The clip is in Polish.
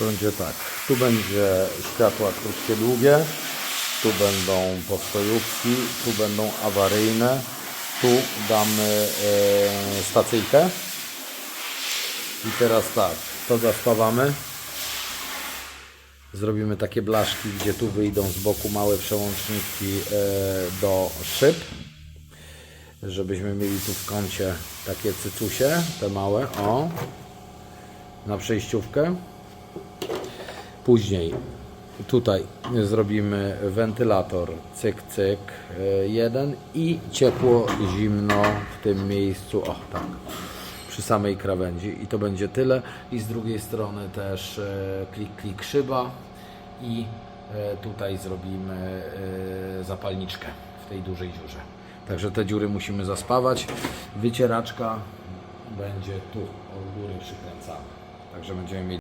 To będzie tak. Tu będzie światła krótkie, długie. Tu będą postojówki. Tu będą awaryjne. Tu damy e, stacyjkę. I teraz tak. To zaspawamy. Zrobimy takie blaszki, gdzie tu wyjdą z boku małe przełączniki e, do szyb żebyśmy mieli tu w kącie takie cycusie, te małe, o, na przejściówkę. Później tutaj zrobimy wentylator cyk cyk e, jeden i ciepło zimno w tym miejscu, o tak, przy samej krawędzi i to będzie tyle i z drugiej strony też e, klik klik szyba i e, tutaj zrobimy zapalniczkę w tej dużej dziurze. Także te dziury musimy zaspawać. Wycieraczka będzie tu od góry przykręcana. Także będziemy mieli